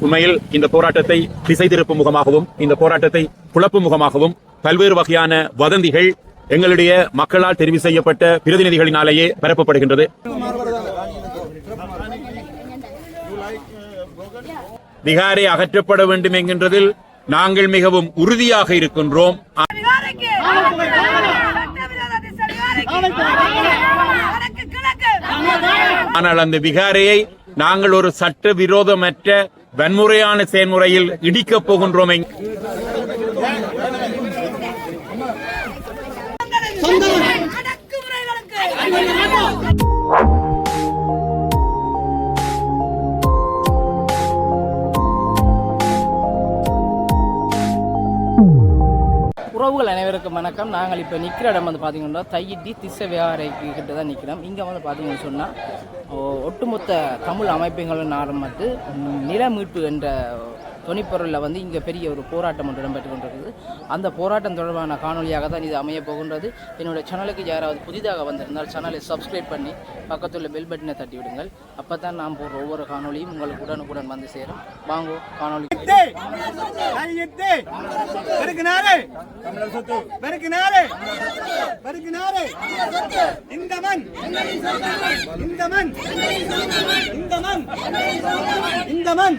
உண்மையில் இந்த போராட்டத்தை திசை திருப்பும் முகமாகவும் இந்த போராட்டத்தை குழப்பும் முகமாகவும் பல்வேறு வகையான வதந்திகள் எங்களுடைய மக்களால் தெரிவு செய்யப்பட்ட பிரதிநிதிகளினாலேயே பரப்பப்படுகின்றது. விகாரை அகற்றப்பட வேண்டும் என்கின்றதில் நாங்கள் மிகவும் உறுதியாக இருக்கின்றோம் விகாரைக்கு சட்டவிரோத திசை விகாரைக்கு வடக்கு கிழக்கு ஆனால் அந்த விகாரையை நாங்கள் ஒரு சட்ட விரோதமற்ற வன்முறையான செயல்முறையில் இடிக்கப் போகின்றோம் என்க- உறவுகள் அனைவருக்கும் வணக்கம். நாங்கள் இப்போ நிற்கிற இடம் வந்து பார்த்தீங்கன்னா தையிட்டி திசை வியாபாரிக்கு கிட்ட தான் நிற்கிறோம் இங்கே வந்து பார்த்தீங்கன்னு சொன்னால் ஒட்டுமொத்த தமிழ் அமைப்புகளின் ஆரம்பித்து நில மீட்பு என்ற துணிப்பொருளில் வந்து இங்கே பெரிய ஒரு போராட்டம் ஒன்று இடம்பெற்று கொண்டிருக்குது அந்த போராட்டம் தொடர்பான காணொலியாக தான் இது அமைய போகின்றது என்னுடைய சேனலுக்கு யாராவது புதிதாக வந்திருந்தால் சேனலை சப்ஸ்கிரைப் பண்ணி பக்கத்தில் உள்ள பெல் பட்டனை தட்டி விடுங்கள் அப்போ தான் நாம் போடுற ஒவ்வொரு காணொலியும் உங்களுக்கு உடனுக்குடன் வந்து சேரும் வாங்கோ காணொலி கையிட்டு இந்த மண் இந்த மண் இந்த மண் இந்த மண்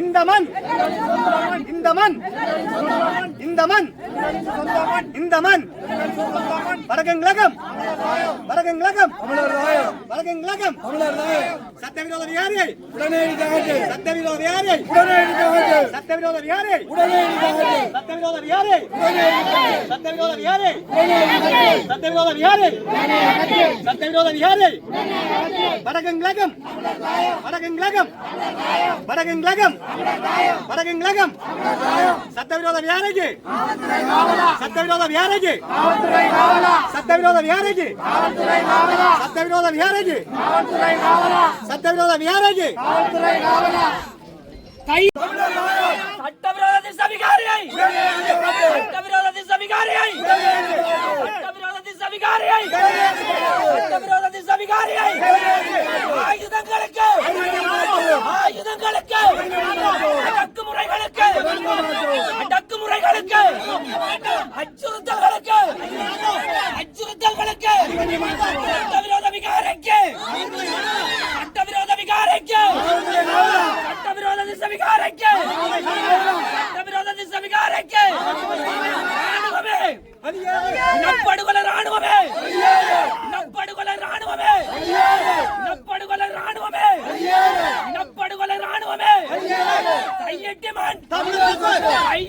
இந்த மண் இந்த மண் இந்த மண் இந்த மண். வடக்கங்கிழகம் வடக்கங்கிழகம் வடக்கங்கிழகம் சட்டவிரோத விகாரியை சட்டவிரோத உடனே சட்டவிரோத விகாரியை சட்டவிரோத விகாரியை சட்டவிரோத விகாரியை சட்டவிரோத விகாரியை சட்டவிரோத விகாரியை வடக்கங்கிழகம் வடக்கங்கிழகம் வடக்கங்கிழகம் வடக்கங்கிழகம் சட்டவிரோத வியாரைக்கு சட்டவிரோத வியாரைக்கு சட்டவிரோத வியாரைக்கு சட்டவிரோத வியாரைக்கு சட்டவிரோத வியாரைக்கு சட்டவிரோத திசை விகாரியை சட்டவிரோத திசை விகாரியை சட்டவிரோத திசை விகாரியை சட்டவிரோத திசை விகாரியை ஆயுதங்களுக்கு! ஆயுதங்களுக்கு! அடக்குமுறைகளுக்கு! அடக்குமுறைகளுக்கு! அச்சுறுத்தல்களுக்கு! அச்சுறுத்தல்களுக்கு! சட்டவிரோத விகாரைக்கு! சட்டவிரோத விகாரைக்கு! சட்டவிரோத திசை விகாரைக்கு சட்டவிரோத திசை ராணுவமே நப்படுகொலை ராணுவமே. நப்படுகொலை ராணுவமே. நப்படுகொலை ராணுவமே. நப்படுகொலை ராணுவமே. கையெட்டி மான் தமிழக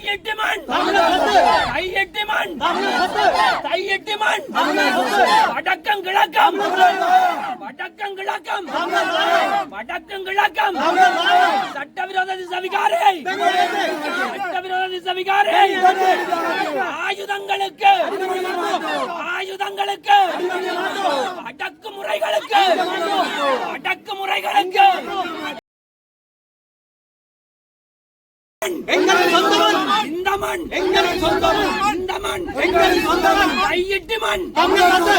கையெட்டி மண். கையெட்டி மண். கையெட்டி மண். வடக்கம் கிழக்கம். வடக்கம் கிழக்கம். வடக்கம் கிழக்கம். சட்டவிரோத திசவிகாரை. சட்டவிரோத திசவிகாரை. ஆயுதங்களுக்கு. ஆயுதங்களுக்கு. அடக்குமுறைகளுக்கு. அடக்குமுறைகளுக்கு எங்கள் சொந்த மண் இந்த மண் எங்கள் சொந்த மண் இந்த மண் எங்கள் சொந்த மண் கையிட்டு மண் தமிழக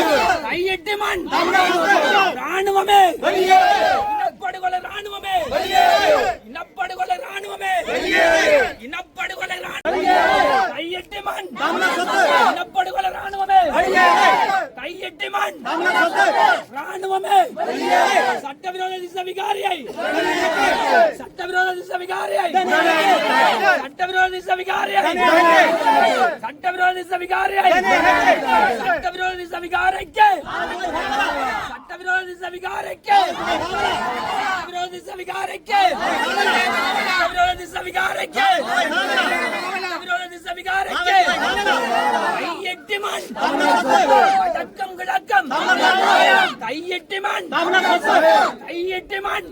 கையிட்டு மண் தமிழக ராணுவமே. வெளியே இனப்படுகொலை ராணுவமே. இனப்படுகொலை ராணுவமே. இனப்படுகொலை ராணுவமே. கையெட்டி மண் இனப்படுகொலை ராணுவமே. கையெட்டி மண் ராணுவமே சட்டவிரோத திசை விகாரியை சட்டவிரோத திசை விகாரியை சட்டவிரோத திசை விகாரியை சட்டவிரோத திசை விகாரியை சட்டவிரோத திசை விகாரைக்கு சட்டவிரோத திசை விகாரைக்கு சட்டவிரோத திசை விகாரைக்கு சட்டவிரோத திசை விகாரைக்கு சட்டவிரோத திசை விகாரைக்கு கையெட்டி மண் தக்கம் கிழக்கம் கை கையெட்டி மண். கையெட்டி மண்.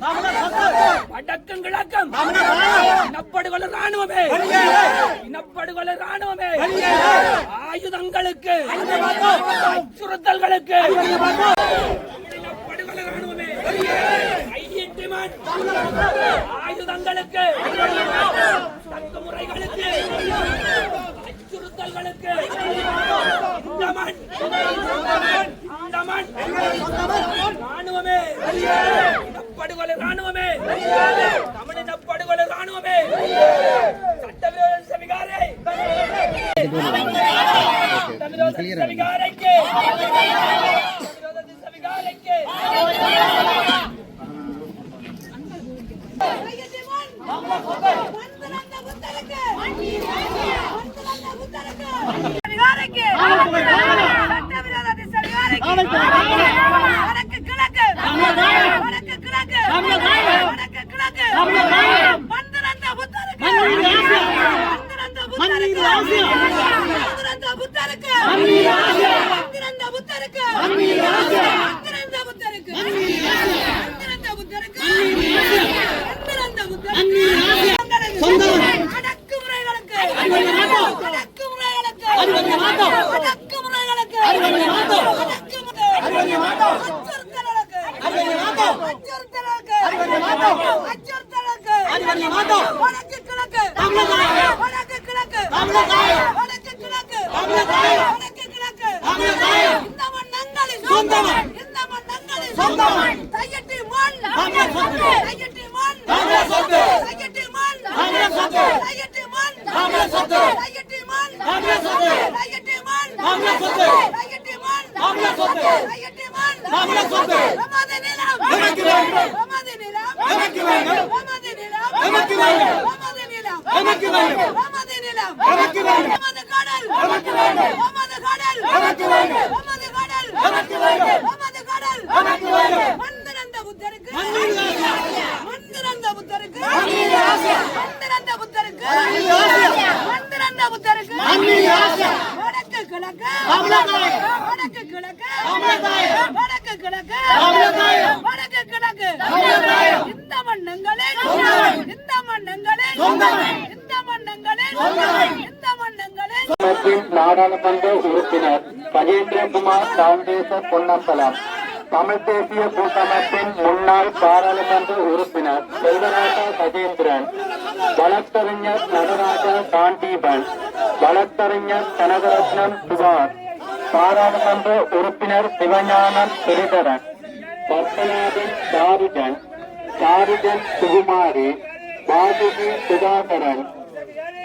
வடக்கும் கிழக்கும். இனப்படுகொலை ராணுவமே இனப்படுகொலை ராணுவமே ஆயுதங்களுக்கு. அச்சுறுத்தல்களுக்கு. இனப்படுகொலை ராணுவமே கையெட்டி மண். ஆயுதங்களுக்கு. தமிழின படுகொலை ராணுவமே சட்டவிரோத சமிகாரை. தமிழக சமிகாரைக்கு. புத்தருக்கு அன்பிறந்த புத்தருக்கு அன்பிறந்த புத்தருக்கு அன்பிறந்த புத்தருக்கு பொன்னம்பலம். தமிழ் தேசிய கூட்டமைப்பின் முன்னாள் பாராளுமன்ற உறுப்பினர் செல்வராஜா கஜேந்திரன் வழக்கறிஞர் நடராஜா காண்டீபன் வழக்கறிஞர் கனகரத்னம் துவார் பாராளுமன்ற உறுப்பினர் சிவஞானம் ஸ்ரீதரன் பத்மநாதன் சாரிஜன் சாரிஜன் சுகுமாரி வாசுகி சுதாகரன்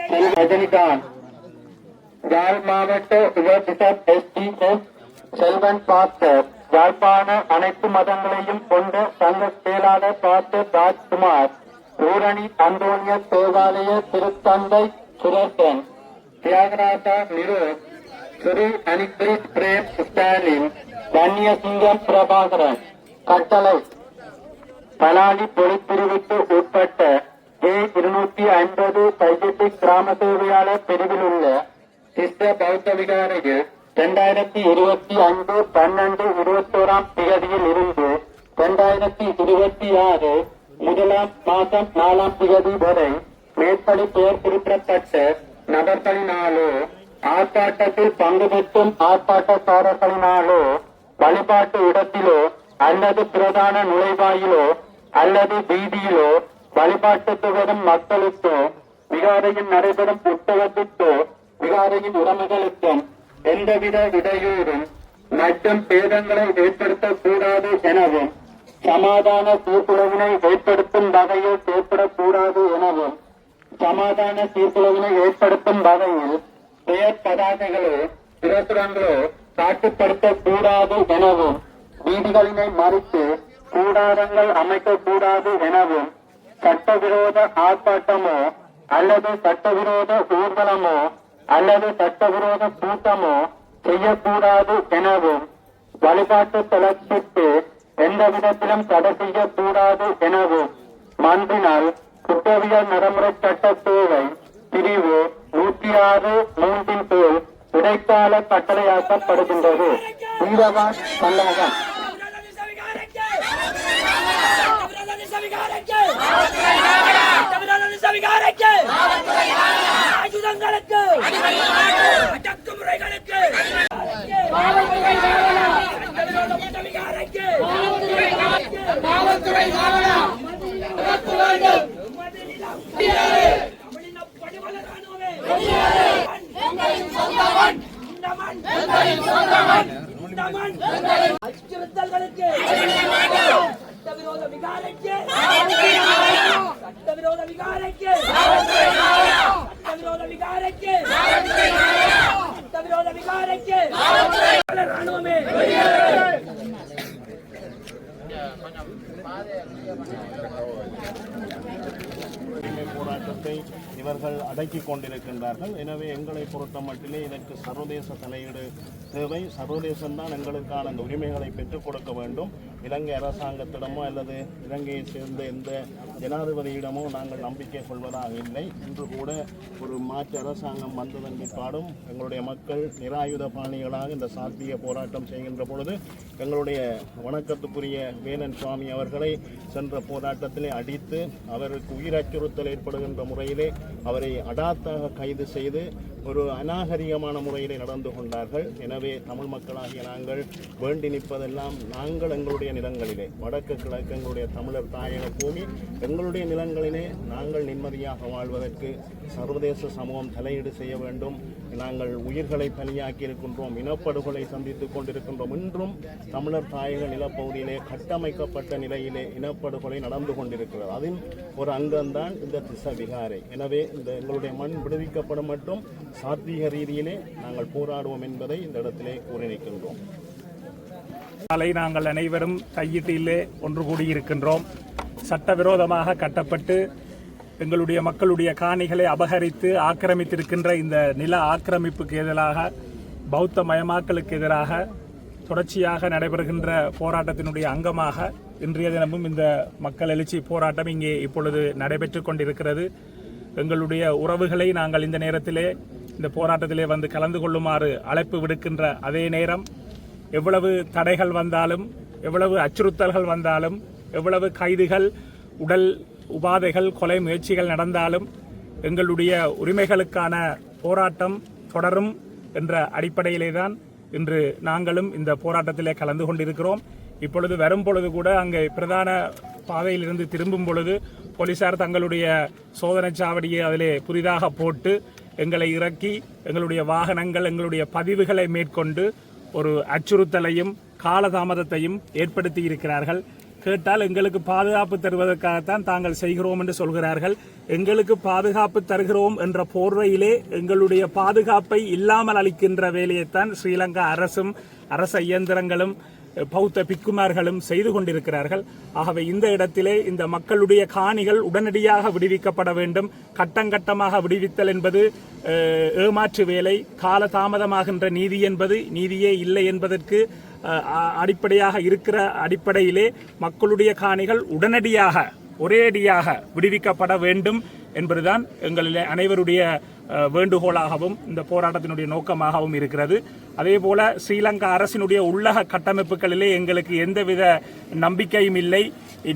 செல்வ ரஜினிகாந்த். யாழ் மாவட்ட உபபிசப் எஸ்டிஎஸ் செல்வன் பாஸ்டர் யாழ்ப்பாண அனைத்து மதங்களையும் கொண்ட சங்க செயலாளர் பாஸ்டர் ராஜ்குமார் ஊரணி அந்தோனிய தேவாலய திருத்தந்தை சுரர்தன் தியாகராஜா நிரோத் ஸ்ரீ அனிகிரித் பிரேம் ஸ்டாலின் வன்னியசிங்கம் பிரபாகரன் கட்டளை பலாலி பொலிப்பிரிவுக்கு உட்பட்ட ஏ இருநூத்தி ஐம்பது பைஜெட்டிக் கிராம சேவையாளர் பிரிவில் உள்ள சிஸ்ட பௌத்த விகாரையில் இரண்டாயிரத்தி இருபத்தி ஐந்து பன்னெண்டு இருபத்தோராம் திகதியில் இருந்து இரண்டாயிரத்தி இருபத்தி ஆறு முதலாம் மாதம் நாலாம் திகதி வரை மேற்படி பெயர் குறிப்பிடப்பட்ட நபர்களினாலோ ஆர்ப்பாட்டத்தில் பங்கு பெற்றும் ஆர்ப்பாட்டக்காரர்களினாலோ வழிபாட்டு இடத்திலோ அல்லது பிரதான நுழைவாயிலோ அல்லது வீதியிலோ வழிபாட்டு வரும் மக்களுக்கோ விகாரையில் நடைபெறும் புத்தகத்திற்கோ விகாரையின் உடமைகளுக்கும் எந்தவித இடையூறும் மற்றும் பேதங்களை ஏற்படுத்தக்கூடாது எனவும் சமாதான சீர்குலைவினை ஏற்படுத்தும் வகையில் செயற்படக்கூடாது எனவும் சமாதான சீர்குலைவினை ஏற்படுத்தும் வகையில் பெயர் பதாகைகளோ பிரசுரங்களோ காட்டுப்படுத்தக் கூடாது எனவும் வீதிகளினை மறித்து கூடாரங்கள் அமைக்கக்கூடாது எனவும் சட்டவிரோத ஆர்ப்பாட்டமோ அல்லது சட்டவிரோத ஊர்வலமோ அல்லது சட்டவிரோத கூட்டமோ செய்யக்கூடாது எனவும் வழிபாட்டு தளத்திற்கு எந்த விதத்திலும் தடை செய்யக்கூடாது எனவும் மன்றினால் குற்றவியல் நடைமுறை சட்ட சேவை பிரிவு நூற்றி ஆறு மூன்றின் கீழ் இடைக்கால கட்டளையாக்கப்படுகின்றது. வீரவான் கல்லகம் ஆயுதங்களுக்கு அடக்குமுறைகளுக்கு மண் அச்சுறுத்தல்களுக்கு சட்டவிரோத விகாரைக்கு சட்டவிரோத விகாரைக்கு சட்டவிரோத விகாரைக்கு. சட்டவிரோத விகாரைக்கு. ராணுவமே. போராட்டத்தை இவர்கள் அடக்கிக் கொண்டிருக்கின்றார்கள். எனவே எங்களை பொறுத்த மட்டிலே இதற்கு சர்வதேச தலையீடு தேவை. சர்வதேசம்தான் எங்களுக்கான அந்த உரிமைகளை பெற்றுக் கொடுக்க வேண்டும். இலங்கை அரசாங்கத்திடமோ அல்லது இலங்கையை சேர்ந்த எந்த ஜனாதிபதியிடமோ நாங்கள் நம்பிக்கை கொள்வதாக இல்லை. இன்று கூட ஒரு மாற்று அரசாங்கம் வந்ததன் பிற்பாடும் எங்களுடைய மக்கள் நிராயுத பாணிகளாக இந்த சாத்திய போராட்டம் செய்கின்ற பொழுது எங்களுடைய வணக்கத்துக்குரிய வேலன் சுவாமி அவர்களை சென்ற போராட்டத்திலே அடித்து அவருக்கு உயிர் அச்சுறுத்தல் ஏற்படுகின்ற முறையிலே அவரை அடாத்தாக கைது செய்து ஒரு அநாகரிகமான முறையிலே நடந்து கொண்டார்கள். எனவே தமிழ் மக்களாகிய நாங்கள் வேண்டி நிற்பதெல்லாம் நாங்கள் எங்களுடைய நிலங்களிலே. வடக்கு கிழக்கு எங்களுடைய தமிழர் தாயக பூமி எங்களுடைய நிலங்களிலே நாங்கள் நிம்மதியாக வாழ்வதற்கு சர்வதேச சமூகம் தலையீடு செய்ய வேண்டும். நாங்கள் உயிர்களை பலியாக்கி இருக்கின்றோம் இனப்படுகொலை சந்தித்துக் கொண்டிருக்கின்றோம். இன்றும் தமிழர் தாயக நிலப்பகுதியிலே கட்டமைக்கப்பட்ட நிலையிலே இனப்படுகொலை நடந்து கொண்டிருக்கிறது. அதில் ஒரு அங்கம்தான் இந்த திச விகாரை எனவே இந்த எங்களுடைய மண் விடுவிக்கப்படும் மட்டும் சாத்வீக ரீதியிலே நாங்கள் போராடுவோம் என்பதை இந்த இடத்திலே கூறி நிற்கின்றோம். காலை நாங்கள் அனைவரும் கையீட்டிலே ஒன்று கூடியிருக்கின்றோம். சட்டவிரோதமாக கட்டப்பட்டு எங்களுடைய மக்களுடைய காணிகளை அபகரித்து ஆக்கிரமித்திருக்கின்ற இந்த நில ஆக்கிரமிப்புக்கு எதிராக பௌத்த மயமாக்கலுக்கு எதிராக தொடர்ச்சியாக நடைபெறுகின்ற போராட்டத்தினுடைய அங்கமாக இன்றைய தினமும் இந்த மக்கள் எழுச்சி போராட்டம் இங்கே இப்பொழுது நடைபெற்று கொண்டிருக்கிறது. எங்களுடைய உறவுகளை நாங்கள் இந்த நேரத்திலே இந்த போராட்டத்திலே வந்து கலந்து கொள்ளுமாறு அழைப்பு விடுக்கின்ற அதே நேரம் எவ்வளவு தடைகள் வந்தாலும் எவ்வளவு அச்சுறுத்தல்கள் வந்தாலும் எவ்வளவு கைதுகள் உடல் உபாதைகள் கொலை முயற்சிகள் நடந்தாலும் எங்களுடைய உரிமைகளுக்கான போராட்டம் தொடரும் என்ற அடிப்படையிலே தான் இன்று நாங்களும் இந்த போராட்டத்திலே கலந்து கொண்டிருக்கிறோம். இப்பொழுது வரும் பொழுது கூட அங்கே பிரதான பாதையிலிருந்து திரும்பும் பொழுது போலீசார் தங்களுடைய சோதனை சாவடியை அதிலே புதிதாக போட்டு எங்களை இறக்கி எங்களுடைய வாகனங்கள் எங்களுடைய பதிவுகளை மேற்கொண்டு ஒரு அச்சுறுத்தலையும் காலதாமதத்தையும் ஏற்படுத்தி இருக்கிறார்கள். கேட்டால் எங்களுக்கு பாதுகாப்பு தருவதற்காகத்தான் தாங்கள் செய்கிறோம் என்று சொல்கிறார்கள். எங்களுக்கு பாதுகாப்பு தருகிறோம் என்ற போர்வையிலே எங்களுடைய பாதுகாப்பை இல்லாமல் அளிக்கின்ற வேலையைத்தான் ஸ்ரீலங்கா அரசும் அரச இயந்திரங்களும் பௌத்த பிக்குமார்களும் செய்து கொண்டிருக்கிறார்கள். ஆகவே இந்த இடத்திலே இந்த மக்களுடைய காணிகள் உடனடியாக விடுவிக்கப்பட வேண்டும். கட்டங்கட்டமாக விடுவித்தல் என்பது ஏமாற்று வேலை. காலதாமதமாகின்ற நீதி என்பது நீதியே இல்லை என்பதற்கு அடிப்படையாக இருக்கிற அடிப்படையிலே மக்களுடைய காணிகள் உடனடியாக ஒரேடியாக விடுவிக்கப்பட வேண்டும் என்பதுதான் எங்களில் அனைவருடைய வேண்டுகோளாகவும் இந்த போராட்டத்தினுடைய நோக்கமாகவும் இருக்கிறது. அதே போல ஸ்ரீலங்கா அரசினுடைய உள்ளக கட்டமைப்புகளிலே எங்களுக்கு எந்தவித நம்பிக்கையும் இல்லை.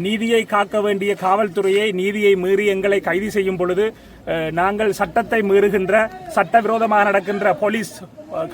நீதியை காக்க வேண்டிய காவல்துறையை நீதியை மீறி எங்களை கைது செய்யும் பொழுது நாங்கள் சட்டத்தை மீறுகின்ற சட்டவிரோதமாக நடக்கின்ற போலீஸ்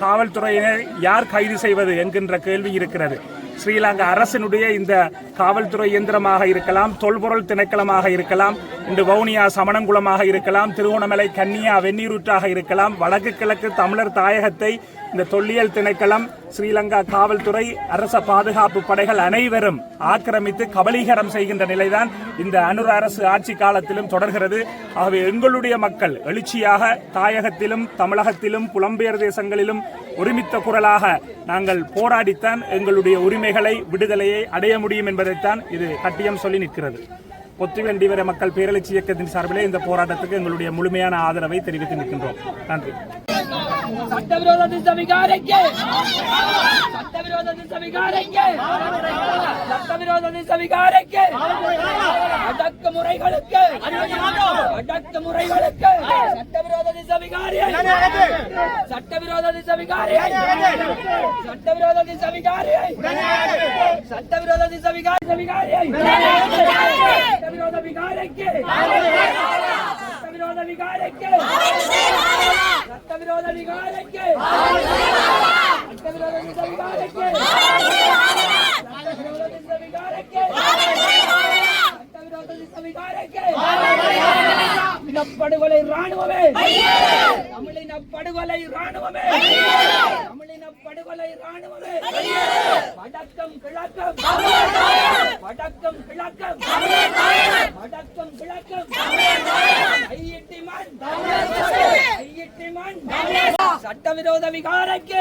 காவல்துறையினர் காவல்துறையினை யார் கைது செய்வது என்கின்ற கேள்வி இருக்கிறது. ஸ்ரீலங்கா அரசினுடைய இந்த காவல்துறை இயந்திரமாக இருக்கலாம் தொல்பொருள் திணைக்களமாக இருக்கலாம் இன்று வவுனியா சமணங்குளமாக இருக்கலாம் திருவோணமலை கன்னியா வெந்நீரூற்றாக இருக்கலாம் வடக்கு கிழக்கு தமிழர் தாயகத்தை இந்த தொல்லியல் திணைக்களம் ஸ்ரீலங்கா காவல்துறை அரச பாதுகாப்பு படைகள் அனைவரும் ஆக்கிரமித்து கபலீகரம் செய்கின்ற நிலைதான் இந்த அனுர அரசு ஆட்சி காலத்திலும் தொடர்கிறது. ஆகவே எங்களுடைய மக்கள் எழுச்சியாக தாயகத்திலும் தமிழகத்திலும் புலம்பெயர் தேசங்களிலும் ஒருமித்த குரலாக நாங்கள் போராடித்தான் எங்களுடைய உரிமைகளை விடுதலையை அடைய முடியும் என்பதைத்தான் இது கட்டியம் சொல்லி நிற்கிறது. பொத்துவெண்டி வர மக்கள் பேரழிச்சி இயக்கத்தின் சார்பிலே இந்த போராட்டத்துக்கு எங்களுடைய முழுமையான ஆதரவை தெரிவித்து நிற்கின்றோம். நன்றி. சட்டவிரோத திசவிகாரைக்கு. சட்ட சட்டவிரோத திசவிகாரைக்கு. சட்டவிரோத திசவிகாரைக்கு. அடக்குமுறைகளுக்கு அடக்குமுறைகளுக்கு சட்டவிரோத திசவிகாரியை. சட்டவிரோத திசவிகாரியை. சட்டவிரோத திசவிகாரியை. சட்டவிரோத திசவிகாரி சட்டவிரோத விகாரைக்கு விரோத விகாரைக்கு சட்டவிரோத விகாரைக்கு சட்டவிரோத விரோத விகாரைக்கு திசவிகாரைக்கு சட்டவிரோத திசவிகாரைக்கு இனப்படுகொலை ராணுவமே தமிழின படுகொலை ராணுவமே தமிழின படுகொலை ராணுவமே வடக்கம் கிழக்கம் வடக்கம் கிழக்கம் வடக்கம் கிழக்கம் கையிட்டி மண் கையிட்டி மண் சட்டவிரோத விகாரைக்கு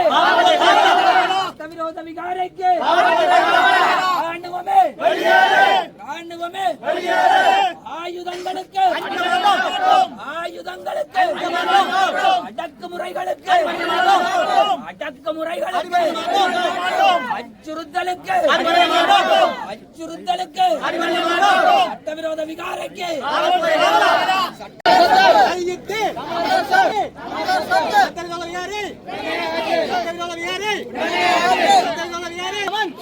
சட்டவிரோத விகாரைக்கு ராணுவமே ராணுவமே ஆயுதங்களுக்கு. ஆயுதங்களுக்கு. அடக்குமுறைகளுக்கு. அடக்குமுறைகளுக்கு. அச்சுறுத்தலுக்கு. அச்சுறுத்தலுக்கு. சட்டவிரோத விகாரைக்கு சட்ட சட்டவிரோதம் யாரு சட்டவிரோதம் யாரு சட்டவிரோதம் யாரு மண்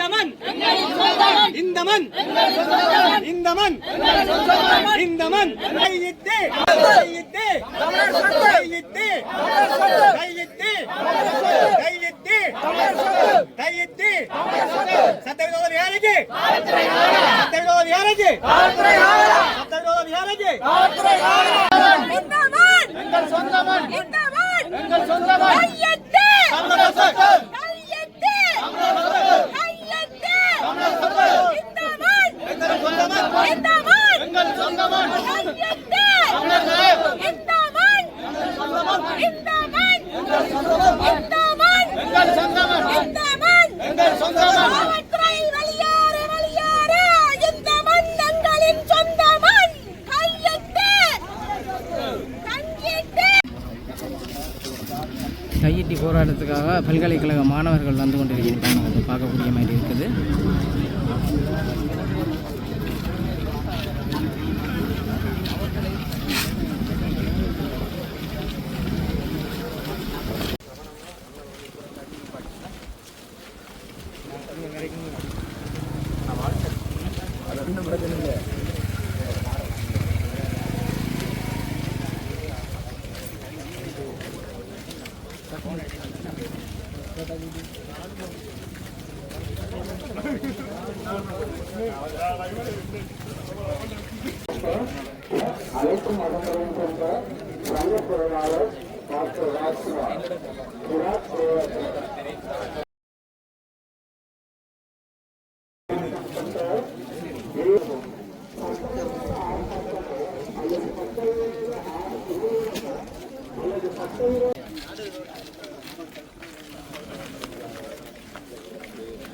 இந்த மண். இந்த மண். இந்த மண். இந்த மண். கையிட்டு. கையிட்டு. கையிட்டு. கையிட்டு. கையிட்டு. கையிட்டு. சட்டவிரோதம் யாருக்கு? சட்டவிரோதம் யாருக்கு? சட்டவிரோதம் யாருக்கு? இந்த மண். எங்கள் சொந்த மண். எங்கள் சொந்த மண். கையெட்டு கையெட்டு இந்த மண் எங்கள் சொந்த மண் இந்த மண் எங்கள் சொந்த மண் கையெட்டு தமிழக இந்த மண் இந்த மண் இந்த மண் எங்கள் சொந்த மண் இந்த மண் எங்கள் சொந்த மண் காவல்துறை வெளியேறு வெளியேறு இந்த மண் எங்களின் சொந்த மண் கையெட்டு கையெட்டு கையெட்டி போராட்டத்துக்காக பல்கலைக்கழக மாணவர்கள் வந்து கொண்டிருக்கின்றன பார்க்கக்கூடிய மாதிரி இருக்குது.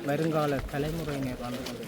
வருங்கால தலைமுறையினர் வாழ்ந்து கொண்டு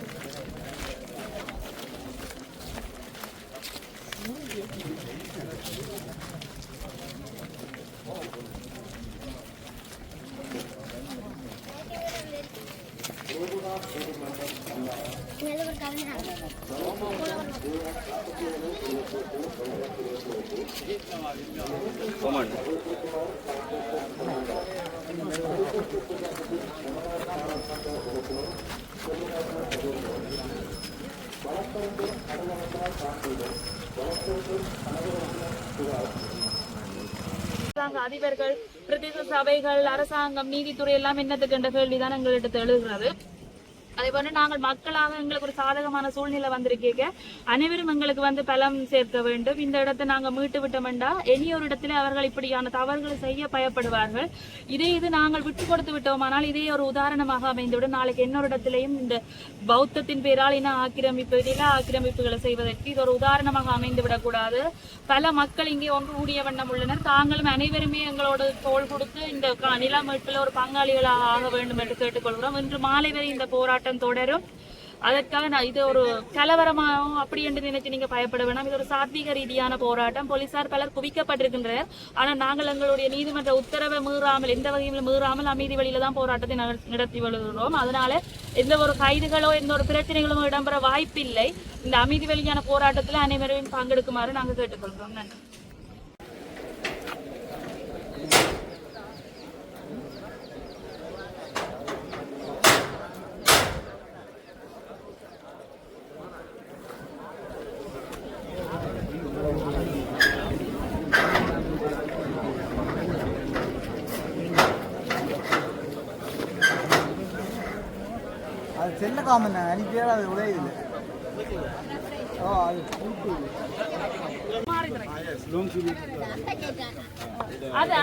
அதிபர்கள் பிரதேச சபைகள் அரசாங்கம் நீதித்துறை எல்லாம் என்னத்துக்கு என்ற கேள்விதான் எங்களிடத்து எழுகிறது. அதே போன்று நாங்கள் மக்களாக எங்களுக்கு ஒரு சாதகமான சூழ்நிலை வந்திருக்கீங்க. அனைவரும் எங்களுக்கு வந்து பலம் சேர்க்க வேண்டும். இந்த இடத்தை நாங்கள் மீட்டு விட்டோம்டா இனி ஒரு இடத்துல அவர்கள் இப்படியான தவறுகளை செய்ய பயப்படுவார்கள். இதே இது நாங்கள் விட்டு கொடுத்து விட்டோமானால் இதே ஒரு உதாரணமாக அமைந்துவிடும். நாளைக்கு இன்னொரு இடத்திலையும் இந்த பௌத்தத்தின் பேரால் இன ஆக்கிரமிப்பு நில ஆக்கிரமிப்புகளை செய்வதற்கு இது ஒரு உதாரணமாக அமைந்து விடக்கூடாது பல மக்கள் இங்கே ஒன்று கூடிய வண்ணம் உள்ளனர். தாங்களும் அனைவருமே எங்களோட தோள் கொடுத்து இந்த க- நில மீட்பில் ஒரு பங்காளிகளாக ஆக வேண்டும் என்று கேட்டுக்கொள்கிறோம். இன்று மாலை வரை இந்த போராட்டம் தொடரும். அதற்காக நான் இது ஒரு கலவரமாகவும் அப்படி என்று நினைச்சு நீங்க பயப்பட வேண்டாம் இது ஒரு சாத்வீக ரீதியான போராட்டம். போலீசார் பலர் குவிக்கப்பட்டிருக்கின்றனர். ஆனால் நாங்கள் எங்களுடைய நீதிமன்ற உத்தரவை மீறாமல் எந்த வகையிலும் மீறாமல் அமைதி வழியில தான் போராட்டத்தை நட- நடத்தி வருகிறோம். அதனால எந்த ஒரு கைதுகளோ எந்த ஒரு பிரச்சனைகளோ இடம்பெற வாய்ப்பில்லை. இந்த அமைதி வழியான போராட்டத்தில் அனைவரையும் பங்கெடுக்குமாறு நாங்கள் கேட்டுக்கொள்கிறோம். நன்றி.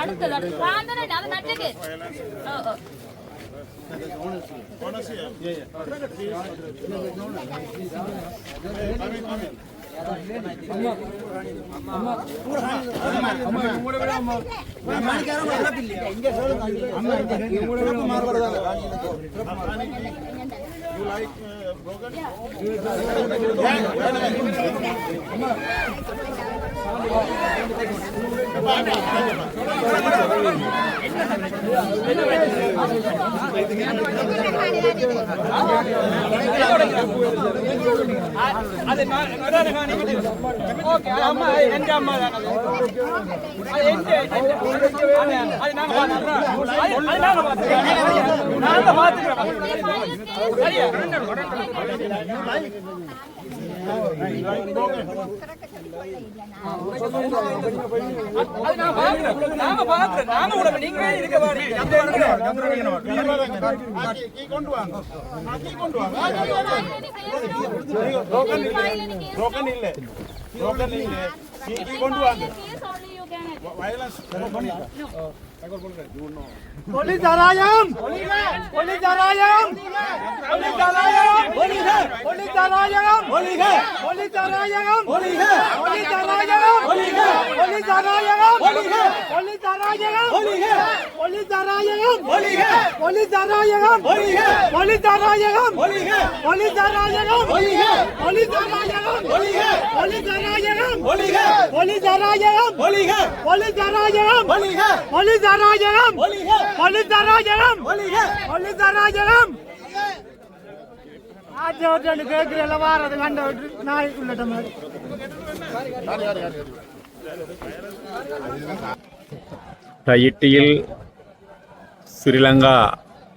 அடுத்தது என்ன அது ஓகே அம்மா நாங்க பாத்துக்கிறோம் நாங்க பாத்துக்கிறோம் இருக்க കൊണ്ടുപോകാനില്ലേ കൊണ്ടുപോകാൻ വയലൻസ്. போலீஸ் அராயம் போலீஸ் அராயம் போலீஸ் அராயம் போலீஸ் போலீஸ் அராயம் போலீஸ் போலீஸ் அராயம் போலீஸ் போலீஸ் அராயம் போலீஸ் போலீஸ் அராயம் போலீஸ் போலீஸ் அராயம் போலீஸ் போலீஸ் அராயம் போலீஸ் போலீஸ் அராயம் போலீஸ் போலீஸ் அராயம் போலீஸ் போலீஸ் அராயம் போலீஸ் போலீஸ் அராயம் போலீஸ் போலீஸ் அராயம் போலீஸ் போலீஸ் அராயம் போலீஸ் போலீஸ் அராயம் போலீஸ் போலீஸ் தராஜனம் பலி தராஜனம் டயிட்டியில் ஸ்ரீலங்கா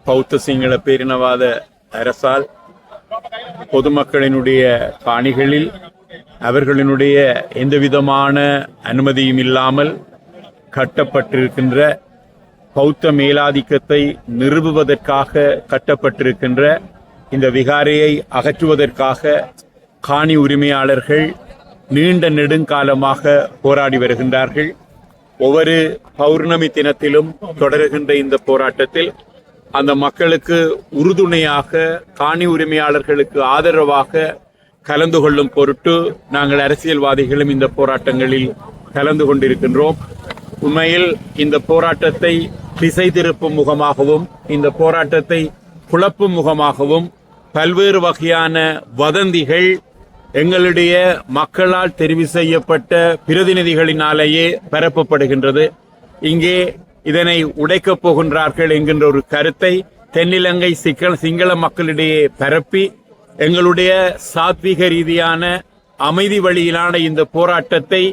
பௌத்த சிங்கள பேரினவாத அரசால் பொதுமக்களினுடைய பாணிகளில் அவர்களினுடைய எந்தவிதமான அனுமதியும் இல்லாமல் கட்டப்பட்டிருக்கின்ற பௌத்த மேலாதிக்கத்தை நிறுவுவதற்காக கட்டப்பட்டிருக்கின்ற இந்த விகாரையை அகற்றுவதற்காக காணி உரிமையாளர்கள் நீண்ட நெடுங்காலமாக போராடி வருகின்றார்கள். ஒவ்வொரு பௌர்ணமி தினத்திலும் தொடருகின்ற இந்த போராட்டத்தில் அந்த மக்களுக்கு உறுதுணையாக காணி உரிமையாளர்களுக்கு ஆதரவாக கலந்து கொள்ளும் பொருட்டு நாங்கள் அரசியல்வாதிகளும் இந்த போராட்டங்களில் கலந்து கொண்டிருக்கின்றோம். உண்மையில் இந்த போராட்டத்தை திசை திருப்பும் முகமாகவும் இந்த போராட்டத்தை குழப்பும் முகமாகவும் பல்வேறு வகையான வதந்திகள் எங்களுடைய மக்களால் தெரிவு செய்யப்பட்ட பிரதிநிதிகளினாலேயே பரப்பப்படுகின்றது. இங்கே இதனை உடைக்கப் போகின்றார்கள் என்கின்ற ஒரு கருத்தை தென்னிலங்கை சிக்கல் சிங்கள மக்களிடையே பரப்பி எங்களுடைய சாத்வீக ரீதியான அமைதி வழியிலான இந்த போராட்டத்தை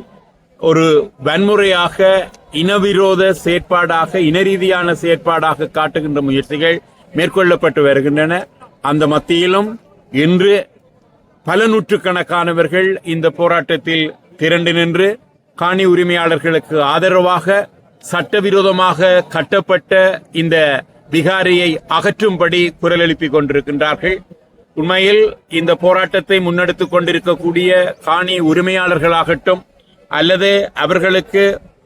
ஒரு வன்முறையாக இனவிரோத செயற்பாடாக இனரீதியான செயற்பாடாக காட்டுகின்ற முயற்சிகள் மேற்கொள்ளப்பட்டு வருகின்றன. அந்த மத்தியிலும் இன்று பல நூற்றுக்கணக்கானவர்கள் இந்த போராட்டத்தில் திரண்டு நின்று காணி உரிமையாளர்களுக்கு ஆதரவாக சட்டவிரோதமாக கட்டப்பட்ட இந்த விகாரியை அகற்றும்படி குரல் எழுப்பிக் கொண்டிருக்கின்றார்கள். உண்மையில் இந்த போராட்டத்தை முன்னெடுத்துக் கொண்டிருக்கக்கூடிய காணி உரிமையாளர்களாகட்டும் அல்லது அவர்களுக்கு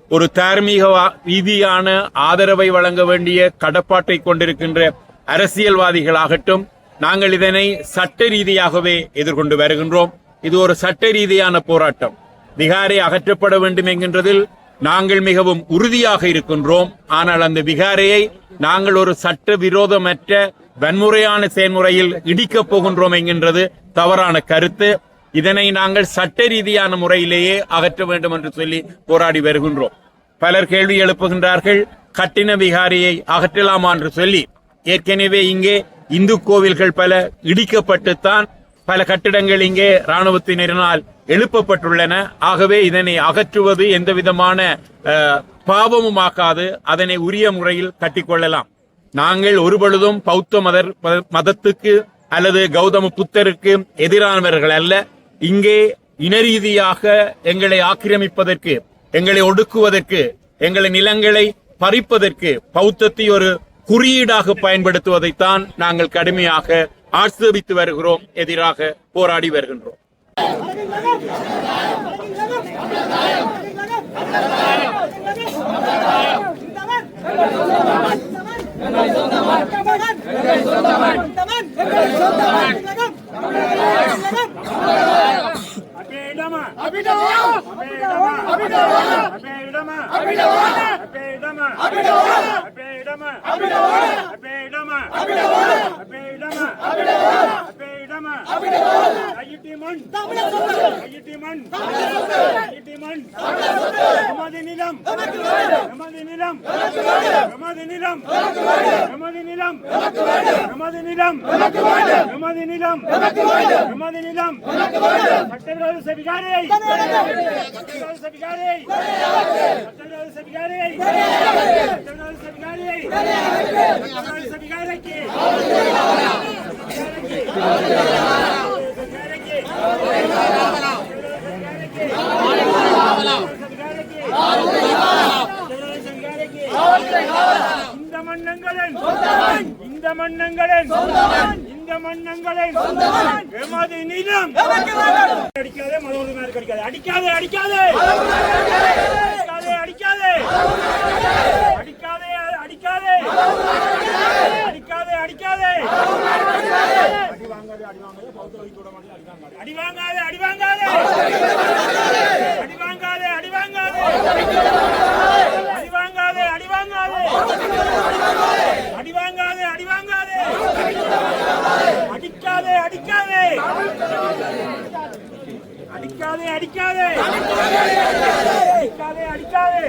ஒரு தார்மீக ரீதியான ஆதரவை வழங்க வேண்டிய கடப்பாட்டை கொண்டிருக்கின்ற அரசியல்வாதிகளாகட்டும் நாங்கள் இதனை சட்ட ரீதியாகவே எதிர்கொண்டு வருகின்றோம். இது ஒரு சட்ட ரீதியான போராட்டம். விகாரை அகற்றப்பட வேண்டும் என்கின்றதில் நாங்கள் மிகவும் உறுதியாக இருக்கின்றோம். ஆனால் அந்த விகாரையை நாங்கள் ஒரு சட்ட விரோதமற்ற வன்முறையான செயல்முறையில் இடிக்கப் போகின்றோம் என்கின்றது தவறான கருத்து. இதனை நாங்கள் சட்ட ரீதியான முறையிலேயே அகற்ற வேண்டும் என்று சொல்லி போராடி வருகின்றோம். பலர் கேள்வி எழுப்புகின்றார்கள் கட்டின விகாரியை அகற்றலாமா என்று சொல்லி. ஏற்கனவே இங்கே இந்து கோவில்கள் பல இடிக்கப்பட்டுத்தான் பல கட்டிடங்கள் இங்கே இராணுவத்தினரினால் எழுப்பப்பட்டுள்ளன. ஆகவே இதனை அகற்றுவது எந்த விதமான அஹ், பாவமுமாக்காது அதனை உரிய முறையில் கட்டிக்கொள்ளலாம். நாங்கள் ஒருபொழுதும் பௌத்த மதர் மத- மதத்துக்கு அல்லது கௌதம புத்தருக்கு எதிரானவர்கள் அல்ல. இங்கே இனரீதியாக எங்களை ஆக்கிரமிப்பதற்கு எங்களை ஒடுக்குவதற்கு எங்களை நிலங்களை பறிப்பதற்கு பௌத்தத்தை ஒரு குறியீடாக பயன்படுத்துவதைத்தான் நாங்கள் கடுமையாக ஆட்சேபித்து வருகிறோம் எதிராக போராடி வருகின்றோம். அபிடமா அபிடமா அபிடமா அபிடமா அபிடமா அபிடமா நாம ஐயிட்டி மண் ஐயிட்டி மண் ஐயிட்டி மண் நமது நிலம் நமது நிலம் நமது நிலம் நமது நிலம் நமது நிலம் நமது நிலம் நமது நிலம் சட்டவிரோத சபிகாரை சட்டவிரோத சபிகாரை சட்டவிரோத சபிகாரை சட்டவிரோத சபிகாரை சட்டவிரோத சபிகாரைக்கு இந்த மன்னங்களின் இந்த மன்னங்களின் இந்த மன்னங்களின் எமது நிலம் அடிக்காதே மதோடு மேற்கு அடிக்காதே அடிக்காதே அடிக்காதே அடிக்காதே அடிக்காதே அடிக்காதே. அடிக்காதே. அடிக்காதே அடிக்காதே அடி வாங்காதே அடி வாங்காதே. பௌத்த வைத்து விட மாட்டேன் அடி வாங்காதே அடி வாங்காதே. அடி வாங்காதே அடி வாங்காதே. அடி வாங்காதே அடி வாங்காதே. அடி வாங்காதே அடி வாங்காதே அடிக்காதே அடிக்காதே. அடிக்காதே அடிக்காதே. அடிக்காதே அடிக்காதே